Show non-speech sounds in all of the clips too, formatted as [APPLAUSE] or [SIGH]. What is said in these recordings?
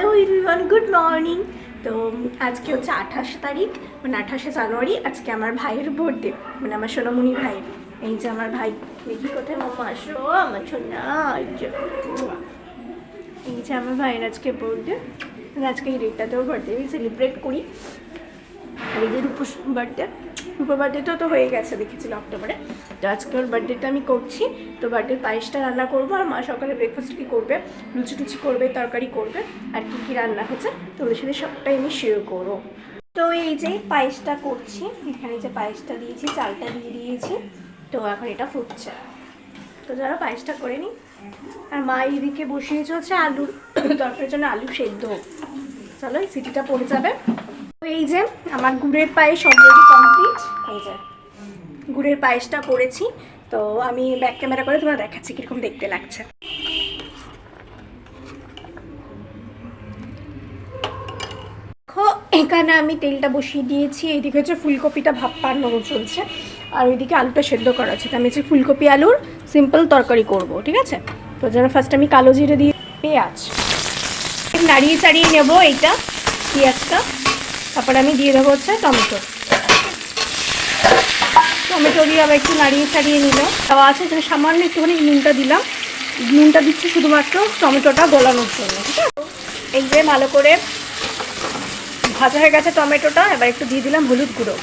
Hello everyone good morning তো আজকে হচ্ছে আঠাশ তারিখ মানে আঠাশে জানুয়ারি। আজকে আমার ভাইয়ের বার্থডে মানে আমার সোনামণি ভাই। এই যে আমার ভাই, দেখি কোথায়? মামা আসো আমার সোনা, এই যে। আমার ভাইয়ের আজকে বার্থডে আজকে এই ডেটটাতেও বার্থডে সেলিব্রেট করি। আর এই যে রূপর বার্থডে রূপর বার্থডেটাও তো হয়ে গেছে, দেখেছিল অক্টোবরে। তো আজকে ওর বার্থডেটা আমি করছি। তো বার্থডের পায়েসটা রান্না করব আর মা সকালে ব্রেকফাস্ট কী করবে? লুচি টুচি করবে, তরকারি করবে, আর কী কী রান্না হচ্ছে তো ওদের সাথে সবটাই আমি শেয়ার করব। তো এই যে পায়েসটা করছি, এখানে যে পায়েসটা দিয়েছি, চালটা দিয়ে দিয়েছি, তো এখন এটা ফুটছে। তো যারা পায়েসটা করে নিই আর মা এদিকে বসিয়েছে হচ্ছে আলুর [COUGHS] তরকারির জন্য আলু সেদ্ধ। চলো এই সিটিটা পড়ে যাবে। এই যে, আমার গুড়ের পায়েস অলরেডি কমপ্লিট এই যে, গুড়ের পায়েসটা করেছি। তো আমি ব্যাক ক্যামেরা করে তোমার দেখাচ্ছি কীরকম দেখতে লাগছে। এখানে আমি তেলটা বসিয়ে দিয়েছি। এইদিকে হচ্ছে ফুলকপিটা ভাপ্পানো চলছে। আর ওইদিকে আলুটা সেদ্ধ করা আছে। আমি হচ্ছে ফুলকপি আলুর সিম্পল তরকারি করব, ঠিক আছে? তো যেন ফার্স্ট আমি কালো জিরে দিয়ে পেঁয়াজ। নাড়িয়ে চাড়িয়ে নেব এইটা, পেঁয়াজটা। তারপরে আমি দিয়ে দেবো হচ্ছে টমেটো। টমেটো দিয়ে আবার একটু নাড়িয়ে ছাড়িয়ে নিল দেওয়া আছে, এখানে সামান্য একটুখানি নুনটা দিলাম। নুনটা দিচ্ছি শুধুমাত্র টমেটোটা গলানোর জন্য, ঠিক আছে? এই যে ভালো করে ভাজা হয়ে গেছে টমেটোটা, এবার একটু দিয়ে দিলাম হলুদ গুঁড়ো।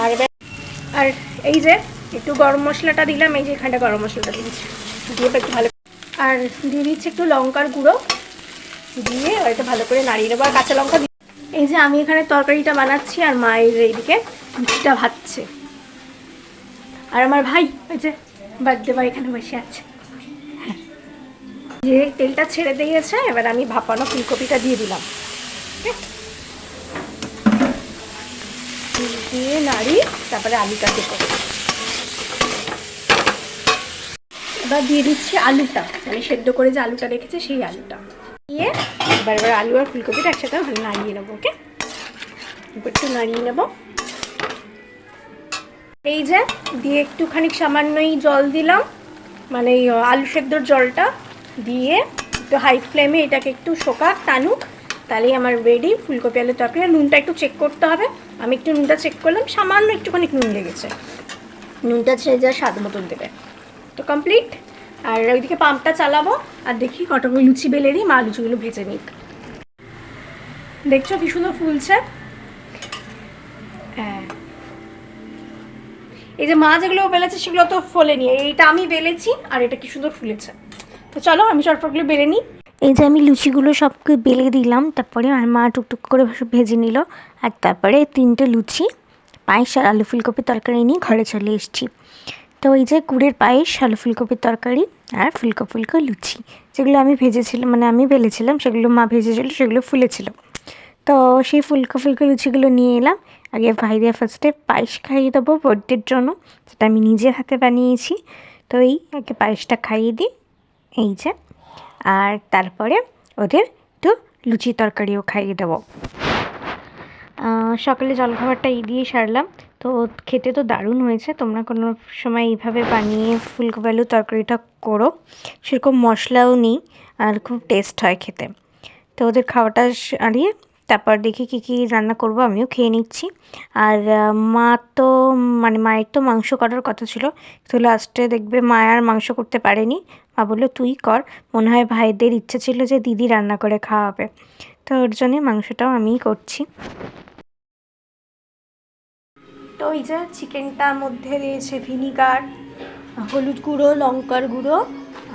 আর এবার আর এই যে একটু গরম মশলাটা দিলাম, এই যে এখানটা গরম মশলাটা দিয়েছি। দিয়ে একটু ভালো আর দিয়ে দিচ্ছি একটু লঙ্কার গুঁড়ো। দিয়ে একটু ভালো করে নাড়িয়ে নেব আর কাঁচা লঙ্কা এই যে আমি এখানে তরকারিটা বানাচ্ছি আর মায়ের এইদিকে লুচিটা ভাজছে। আর আমার ভাই ওই যে বার্থডে ভাই এখানে বসে আছে। যে তেলটা ছেড়ে দিয়েছে, এবার আমি ভাপানো ফুলকপিটা দিয়ে দিলাম। দিয়ে নাড়ি, তারপরে আলুটা দেবো। এবার দিয়ে দিচ্ছি আলুটা। মানে সেদ্ধ করে যে আলুটা রেখেছে, সেই আলুটা। দিয়ে এবার এবার আলু আর ফুলকপিটা একসাথে ভালো নাড়িয়ে নেব, ওকে? একটু নাড়িয়ে নেব। এই যে, দিয়ে একটুখানি সামান্যই জল দিলাম মানে আলু সেদ্ধর জলটা দিয়ে একটু হাই ফ্লেমে এটাকে একটু শোকাক, টানুক, তাহলেই আমার রেডি ফুলকপি আলু তরকারি আর নুনটা একটু চেক করতে হবে। আমি একটু নুনটা চেক করলাম, সামান্য একটুখানি নুন লেগেছে। নুনটা ছেড়ে যা স্বাদ মতন দেবে। তো কমপ্লিট আর ওইদিকে পাম্পটা চালাবো, আর দেখি কতগুলো লুচি বেলে দিই মা লুচিগুলো ভেজে নিক। দেখছ কি সুন্দর ফুলছে? হ্যাঁ। এই যে মা যেগুলো বেলেছে সেগুলো তো ফোলেনি, এইটা আমি বেলেছি আর এটা কি সুন্দর ফুলেছে। তো চলো আমি চটপটগুলো বেলে নিই। এই যে আমি লুচিগুলো সবকে বেলে দিলাম, তারপরে আর মা টুকটুক করে ভেজে নিল। আর তারপরে তিনটে লুচি, পায়েস আর আলু ফুলকপির তরকারি নিয়ে ঘরে চলে এসেছি। তো এই যে কুড়ের পায়েস, আলু ফুলকপির তরকারি আর ফুলকো ফুলকো লুচি। যেগুলো আমি ভেজেছিলাম মানে আমি বেলেছিলাম সেগুলো মা ভেজেছিল, সেগুলো ফুলেছিল। তো সেই ফুলকো ফুলকো লুচিগুলো নিয়ে এলাম। আগে ভাইদের ফার্স্টে পায়েস খাইয়ে দেবো বার্থডের জন্য, সেটা আমি নিজের হাতে বানিয়েছি। তো এই আগে পায়েসটা খাইয়ে দিই, এই যে। আর তারপরে ওদের একটু লুচি তরকারিও খাইয়ে দেবো। সকালে জলখাবারটা এই দিয়ে সারলাম। তো খেতে তো দারুণ হয়েছে। তোমরা কোনো সময় এইভাবে বানিয়ে ফুলকপি আলু তরকারিটা করো। সেরকম মশলাও নেই, আর খুব টেস্ট হয় খেতে। তো ওদের খাওয়াটা সারিয়ে তারপর দেখি কী কী রান্না করব, আমিও খেয়ে নিচ্ছি। আর মা তো মানে মায়ের তো মাংস করার কথা ছিল। তো লাস্টে দেখবে মা আর মাংস করতে পারেনি। মা বলল, তুই কর। মনে হয় ভাইদের ইচ্ছে ছিল যে দিদি রান্না করে খাওয়াবে। তো ওর জন্যে মাংসটাও আমিই করছি। তো এই যে চিকেনটার মধ্যে রয়েছে ভিনিগার, হলুদ গুঁড়ো, লঙ্কার গুঁড়ো,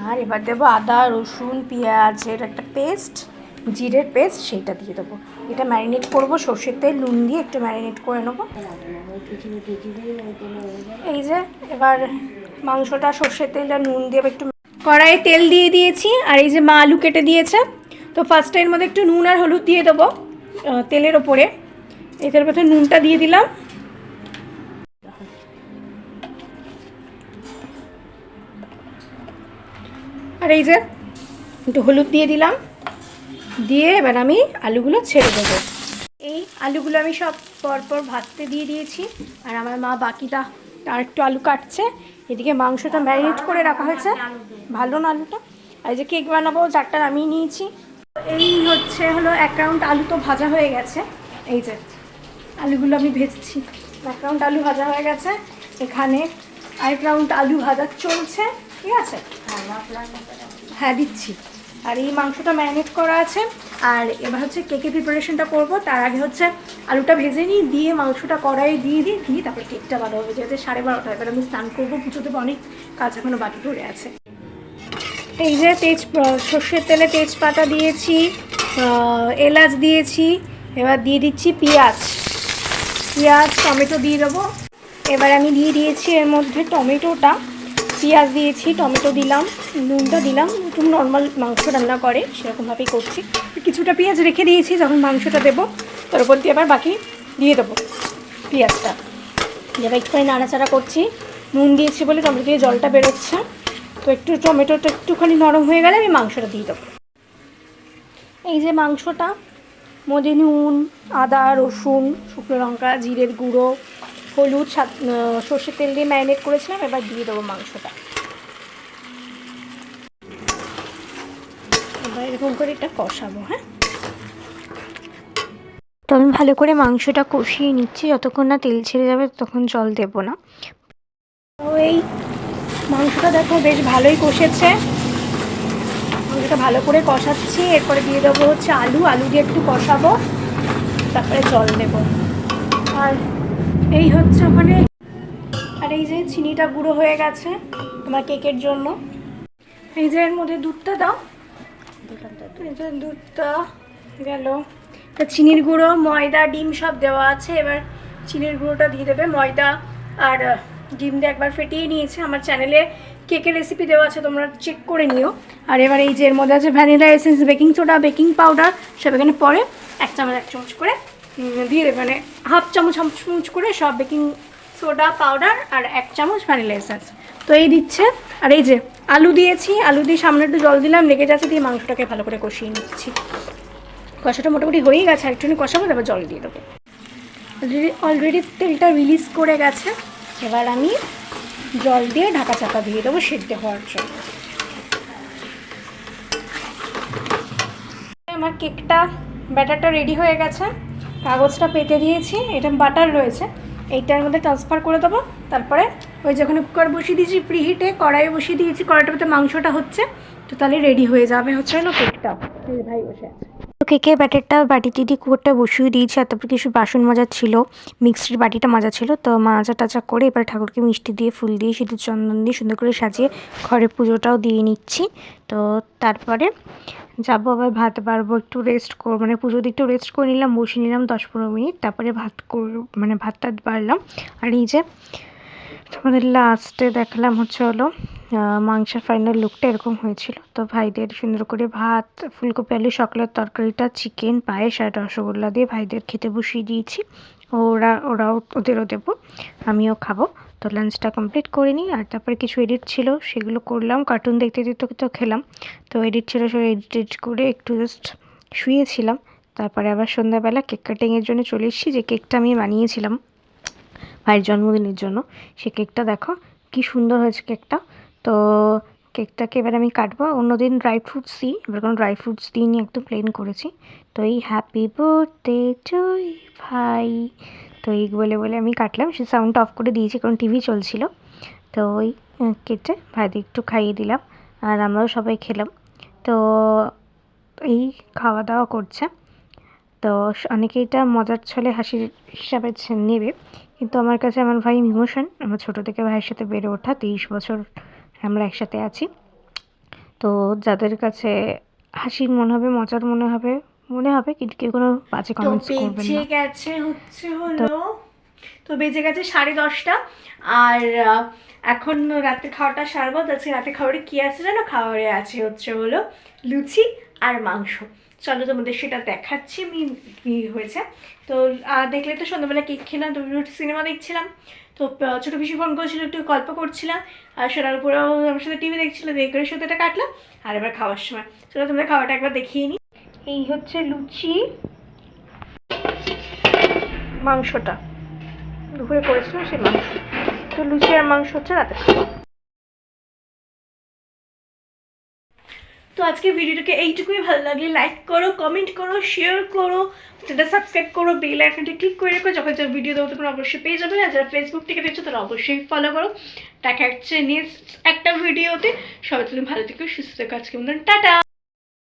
আর এবার দেবো আদা, রসুন পেঁয়াজের একটা পেস্ট, জিরের পেস্ট, সেইটা দিয়ে দেবো। এটা ম্যারিনেট করব, সর্ষের তেল, নুন দিয়ে একটু ম্যারিনেট করে নেব। এই যে এবার মাংসটা, সর্ষের তেল আর নুন দিয়ে একটু কড়াইয়ে তেল দিয়ে দিয়েছি, আর এই যে মা আলু কেটে দিয়েছে। তো ফার্স্ট এর মধ্যে একটু নুন আর হলুদ দিয়ে দেবো তেলের ওপরে। এটার মধ্যে নুনটা দিয়ে দিলাম। আর এই যে একটু হলুদ দিয়ে দিলাম। দিয়ে এবার আমি আলুগুলো ছেড়ে দেবো। এই আলুগুলো আমি সব পরপর ভাজতে দিয়ে দিয়েছি। আর আমার মা বাকিটা আর একটু আলু কাটছে। এদিকে মাংসটা ম্যারিনেট করে রাখা হয়েছে। ভালো না আলুটা? আর যে কেক বানাবো, চারটা নামিয়ে নিয়েছি। এই হচ্ছে হলো এক রাউন্ড আলু তো ভাজা হয়ে গেছে। এই যে আলুগুলো আমি ভেজেছি। এক রাউন্ড আলু ভাজা হয়ে গেছে। এখানে আরেক রাউন্ড আলু ভাজা চলছে। ঠিক আছে? হ্যাঁ দিচ্ছি। আর এই মাংসটা ম্যারিনেট করা আছে। আর এবার হচ্ছে কেকের প্রিপারেশনটা করব। তার আগে হচ্ছে আলুটা ভেজে নিই, দিয়ে মাংসটা কড়াইয়ে দিয়ে দিই, দিয়ে তারপর কেকটা ভালো হবে যেহেতু সাড়ে বারোটা, এবার আমি স্নান করব, পুজো দেবো, অনেক কাজ এখনও বাকি পড়ে আছে। এই যে তেজ, সর্ষের তেলে তেজপাতা দিয়েছি এলাচ দিয়েছি, এবার দিয়ে দিচ্ছি পেঁয়াজ। পেঁয়াজ, টমেটো দিয়ে দেবো। এবার আমি দিয়ে দিয়েছি এর মধ্যে টমেটোটা। পেঁয়াজ দিয়েছি, টমেটো দিলাম, নুনটা দিলাম, একটু নর্মাল মাংস রান্না করে, সেরকমভাবেই করছি। কিছুটা পেঁয়াজ রেখে দিয়েছি, যখন মাংসটা দেবো, তার উপর দিয়ে আবার বাকি দিয়ে দেবো পেঁয়াজটা। এবার একটুখানি নাড়াচাড়া করছি। নুন দিয়েছি বলে টমেটো দিয়ে জলটা বেরোচ্ছে। তো একটু টমেটোটা একটুখানি নরম হয়ে গেলে আমি মাংসটা দিয়ে দেবো। এই যে মাংসটা মধ্যে নুন, আদা, রসুন, শুকনো লঙ্কা, জিরের গুঁড়ো হলুদ সর্ষের তেল দিয়ে ম্যারিনেট করেছিলাম, এবার দিয়ে দেবো মাংসটা। এবার এরকম করে এটা কষাবো হ্যাঁ? তো আমি ভালো করে মাংসটা কষিয়ে নিচ্ছি, যতক্ষণ না তেল ছেড়ে যাবে তখন জল দেবো না। তো এই মাংসটা দেখো বেশ ভালোই কষেছে। মাংসটা ভালো করে কষাচ্ছি, এরপরে দিয়ে দেবো হচ্ছে আলু। আলু দিয়ে একটু কষাবো, তারপরে জল দেবো। আর এই হচ্ছে ওখানে। আর এই যে চিনিটা গুঁড়ো হয়ে গেছে তোমার কেকের জন্য। এই যে এর মধ্যে দুধটা দাও। দুধটা গেল। তা চিনির গুঁড়ো, ময়দা, ডিম সব দেওয়া আছে। এবার চিনির গুঁড়োটা দিয়ে দেবে ময়দা। আর ডিম দিয়ে একবার ফেটিয়ে নিয়েছে। আমার চ্যানেলে কেকের রেসিপি দেওয়া আছে, তোমরা চেক করে নিও। আর এবার এই যে এর মধ্যে আছে vanilla essence, baking soda, baking powder, সব এখানে পরে এক চামচ এক চামচ করে দিয়ে মানে হাফ চামচ হাফ চামচ করে সব বেকিং সোডা পাউডার আর এক চামচ ভ্যানিলা এসেন্স। তো এই দিচ্ছে। আর এই যে আলু দিয়েছি, আলু দিয়ে সামনে একটু জল দিলাম, লেগে যাচ্ছে দিয়ে মাংসটাকে ভালো করে কষিয়ে নিচ্ছি। কষাটা মোটামুটি হয়েই গেছে একটুখানি কষাবো, তারপর জল দিয়ে দেবো। অলরেডি অলরেডি তেলটা রিলিজ করে গেছে। এবার আমি জল দিয়ে ঢাকা চাপা দিয়ে দেবো সেদ্ধ হওয়ার জন্য। আমার কেকটা, ব্যাটারটা রেডি হয়ে গেছে। কাগজটা পেতে দিয়েছি, এটা বাটার রয়েছে, এইটার মধ্যে ট্রান্সফার করে দেবো, তারপরে ওই যখন কুকার বসিয়ে দিয়েছি প্রিহিটে কড়াইয়ে বসিয়ে দিয়েছি কড়াইটার মধ্যে মাংসটা হচ্ছে, তো তাহলে রেডি হয়ে যাবে হচ্ছে হলো কেকটা ভাই বসে আছে। তো কেকের ব্যাটারটা বাটিতে দিয়ে কুকুরটা বসিয়ে দিয়েছি, আর তারপর কিছু বাসন মাজা ছিল, মিক্সির বাটিটা মাজা ছিল, তো মাজা টাজা করে এবার ঠাকুরকে মিষ্টি দিয়ে ফুল দিয়ে সিঁদুর চন্দন দিয়ে সুন্দর করে সাজিয়ে ঘরে পুজোটাও দিয়ে নিচ্ছি। তো তারপরে যাব আবার ভাত বাড়বো, একটু রেস্ট কর মানে পুজো দিয়ে একটু রেস্ট করে নিলাম, বসে নিলাম দশ পনেরো মিনিট, তারপরে ভাত কর মানে ভাত টাত বাড়লাম। আর এই যে তোমাদের লাস্টে দেখালাম হচ্ছে হলো মাংসের ফাইনাল লুকটা এরকম হয়েছিল। তো ভাইদের সুন্দর করে ভাত, ফুলকপি, আলু সকালের তরকারিটা চিকেন পায়েস আর রসগোল্লা দিয়ে ভাইদের খেতে বসিয়ে দিয়েছি। ওরা, ওরাও ওদেরও দেবো, আমিও খাব। তো লাঞ্চটা কমপ্লিট করে নিই, আর তারপরে কিছু এডিট ছিল, সেগুলো করলাম। কার্টুন দেখতে দেখতে তো খেলাম। তো এডিট ছিল সব এডিট করে একটু জাস্ট শুয়েছিলাম। তারপরে আবার সন্ধ্যাবেলা কেক কাটিংয়ের জন্য চলে এসেছি, যে কেকটা আমি বানিয়েছিলাম। ভাইয়ের জন্মদিনের জন্য। সে কেকটা দেখো, কি সুন্দর হয়েছে কেকটা। তো কেকটাকে এবার আমি কাটবো। অন্যদিন ড্রাই ফ্রুটস দিই, এবার কোনো ড্রাই ফ্রুটস দিইনি, একদম প্লেন করেছি। তো এই হ্যাপি বার্থডে টু ভাই। তো এই বলে বলে আমি কাটলাম। সে সাউন্ডটা অফ করে দিয়েছি, কারণ টিভি চলছিল। তো ওই কেটে ভাইদের একটু খাইয়ে দিলাম, আর আমরাও সবাই খেলাম। তো এই খাওয়া দাওয়া করছে। তো অনেকে এটা মজার ছলে হাসির হিসাবে নেবে। কিন্তু আমার কাছে আমার ভাই ইমোশন। আমার ছোটো থেকে ভাইয়ের সাথে বেড়ে ওঠা তেইশ বছর আমরা একসাথে আছি। তো যাদের কাছে হাসির মনে হবে মজার মনে হবে মনে হবে কিন্তু কেউ কোনো বাজে কমেন্টস করবেন বেজে না। গেছে হচ্ছে হলো তো বেজে গেছে সাড়ে দশটা। আর এখন রাতের খাওয়াটা সারবো। আজকে রাতের খাবারে কি আছে জানো? খাবারে আছে হচ্ছে হলো লুচি আর মাংস। চলো তোমাদের সেটা দেখাচ্ছি, আমি কি হয়েছে। তো দেখলে তো সন্ধ্যাবেলা কেক খেলাম, তো সিনেমা দেখছিলাম। তো ছোটো পিসি ফোন করেছিল, একটু গল্প করছিলাম। আর সেটার উপরেও আমার সাথে টিভি দেখছিল দেখ সাথে কাটলাম। আর এবার খাওয়ার সময়। চলো, তোমরা খাওয়াটা একবার দেখিয়ে নিই এই হচ্ছে লুচি। মাংসটা। দুপুরে করেছিলাম সেই মাংস। তো লুচি আর মাংস হচ্ছে রাতে খাওয়া তো আজকে ভিডিওটাকে এইটুকুই ভালো লাগে লাইক করো কমেন্ট করো শেয়ার করো সেটা সাবস্ক্রাইব করো বেল আইকনটা ক্লিক করে রাখো, যখন যা ভিডিও দেবো তখন অবশ্যই পেয়ে যাবে, আর যারা ফেসবুক থেকে দেখছ তারা অবশ্যই ফলো করো। দেখা হচ্ছে নেক্সট একটা ভিডিওতে সবাই তুমি ভালো থেকো, সুস্থ থেকো আজকে মতন, টাটা!